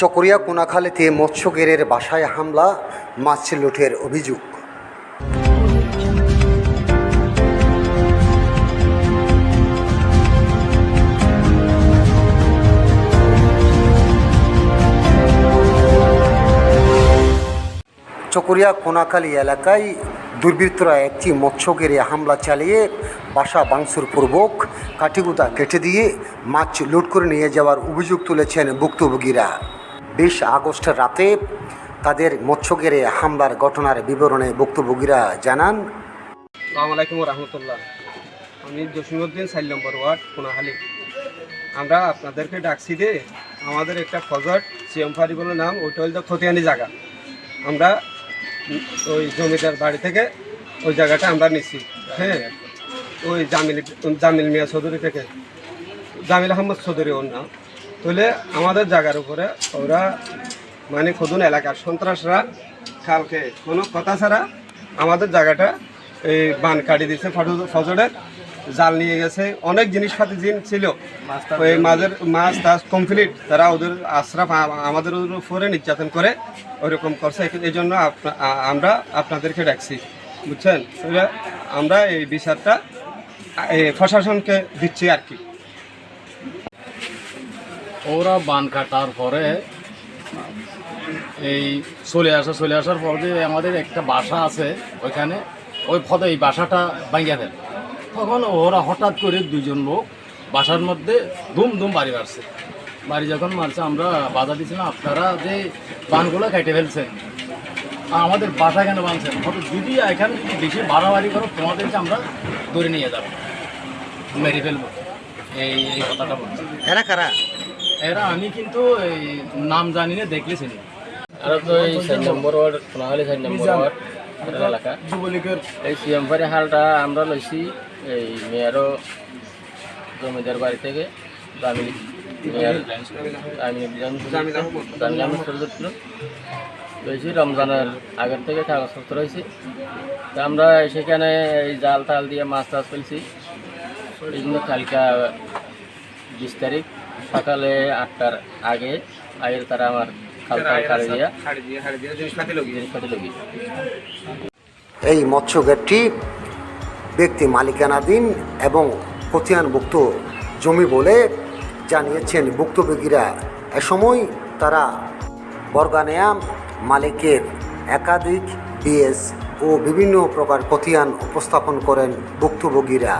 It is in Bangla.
চকরিয়া কোনাখালীতে মৎস্যগেরের বাসায় হামলা, মাছ লুঠের অভিযোগ। চকরিয়া কোনাখালী এলাকায় দুর্বৃত্তরা একটি মৎস্যগেরে হামলা চালিয়ে বাসা বাংসুরপূর্বক কাঠিগুতা কেটে দিয়ে মাছ লুট করে নিয়ে যাওয়ার অভিযোগ তুলেছেন ভুক্তভোগীরা। বিশ আগস্টের রাতে তাদের মৎস্যগেরে হামলার ঘটনার বিবরণে ভুক্তভোগীরা জানান। আসসালামু আলাইকুম রহমতুল্লাহ। আমি জসিমউদ্দিন, সাইল নম্বর ওয়ার্ড, কোনাহালি। আমরা আপনাদেরকে ডাকছি যে আমাদের একটা ফজর সিএমফারি বলে নাম, ওইটা হল খতিয়ানি জায়গা। আমরা ওই জমিদার বাড়ি থেকে ওই জায়গাটা আমরা নিচ্ছি হ্যাঁ ওই জামিল জামিল মিয়া চৌধুরী থেকে। জামিল আহমদ চৌধুরী ওর নাম। তাহলে আমাদের জায়গার উপরে ওরা মানে খদুন এলাকার সন্ত্রাসরা কালকে কোনো কথা ছাড়া আমাদের জায়গাটা এই বান কাটি দিয়েছে ফটো- ফজরের। জাল নিয়ে গেছে। অনেক জিনিসপাতি জিন ছিল। ওই মাঝের মাছ টাছ কমপ্লিট তারা ওদের আশ্রাফ আ- আমাদের উপরে নির্যাতন করে ওইরকম করছে। এই জন্য আমরা আপনাদেরকে ডাকছি। বুঝছেন? আমরা এই বিচারটা এই প্রশাসনকে দিচ্ছি আর কি। ওরা বান কাটার পরে এই চলে আসা, চলে আসার পর যে আমাদের একটা বাসা আছে ওইখানে, ওই ফদে এই বাসাটা ভাঙিয়া দেন তখন ওরা হঠাৎ করে দুজন লোক বাসার মধ্যে দুম দুম বাড়ি মারছে বাড়ি যখন মারছে আমরা বাধা দিয়েছিলাম আপনারা যে বানগুলো কেটে ফেলছেন, আমাদের বাসা কেন বানছেন হয়তো যদি এখানে যদি বেশি বাড়াবাড়ি করো, তোমাদেরকে আমরা ধরে নিয়ে যাব, মেরে ফেলব। এই এই কথাটা বলছি। এরা কারা? এরা আমি কিন্তু এই নাম জানি না দেখলে চিনি। আর তো এই চার নম্বর ওয়ার্ড কোনাহালি চার নম্বর ওয়ার্ড এলাকা। যুবলীগের এই সিএমফারি হালটা আমরা লইছি এই মেয়ারও জমিদার বাড়ি থেকে চৌধুরী লইছি। রমজানের আগের থেকে কাগজপত্র হয়েছি তা আমরা সেখানে এই জাল টাল দিয়ে মাছ টাছ ফেলছি। এই জন্য কালকা বিশ তারিখ সকালে আটটার আগে আগের তারা আমার এই মৎস্য মৎস্যগেরটি ব্যক্তি মালিকানাধীন এবং খতিয়ানভুক্ত জমি বলে জানিয়েছেন ভুক্তভোগীরা। এ সময় তারা বর্গানেয়া মালিকের একাধিক বিএস ও বিভিন্ন প্রকার খতিয়ান উপস্থাপন করেন ভুক্তভোগীরা।